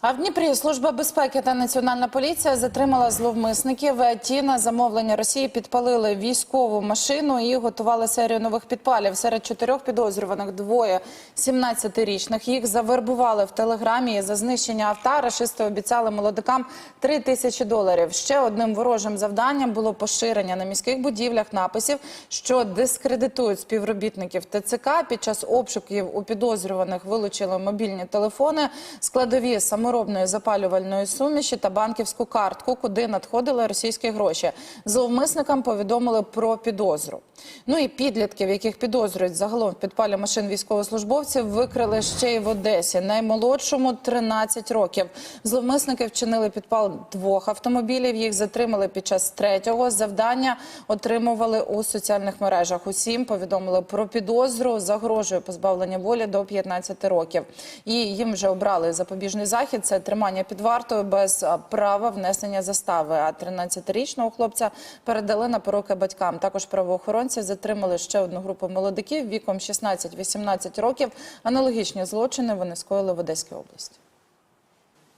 А в Дніпрі служба безпеки та національна поліція затримала зловмисників. Ті на замовлення Росії підпалили військову машину і готували серію нових підпалів. Серед чотирьох підозрюваних двоє 17-річних. Їх завербували в телеграмі. За знищення авто рашисти обіцяли молодикам 3 тисячі доларів. Ще одним ворожим завданням було поширення на міських будівлях написів, що дискредитують співробітників ТЦК. Під час обшуків у підозрюваних вилучили мобільні телефони, складові саморобної запалювальної суміші та банківську картку, куди надходили російські гроші. Зловмисникам повідомили про підозру. Ну і підлітків, яких підозрюють загалом в підпалі машин військовослужбовців, викрили ще й в Одесі. Наймолодшому 13 років. Зловмисники вчинили підпал двох автомобілів. Їх затримали під час третього. Завдання отримували у соціальних мережах. Усім повідомили про підозру. Загрожує позбавлення волі до 15 років. І їм вже обрали запобіжний захід. Це тримання під вартою без права внесення застави. А 13-річного хлопця передали на поруки батькам. Також правоохоронці затримали ще одну групу молодиків віком 16-18 років. Аналогічні злочини вони скоїли в Одеській області.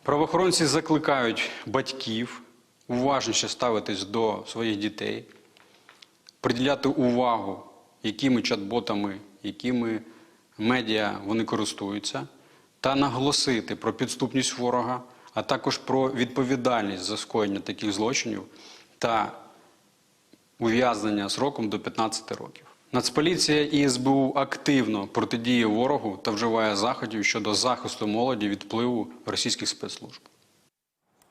Правоохоронці закликають батьків уважніше ставитись до своїх дітей, приділяти увагу, якими чат-ботами, якими медіа вони користуються, та наголосити про підступність ворога, а також про відповідальність за скоєння таких злочинів та ув'язнення сроком до 15 років. Нацполіція і СБУ активно протидіє ворогу та вживає заходів щодо захисту молоді від впливу російських спецслужб.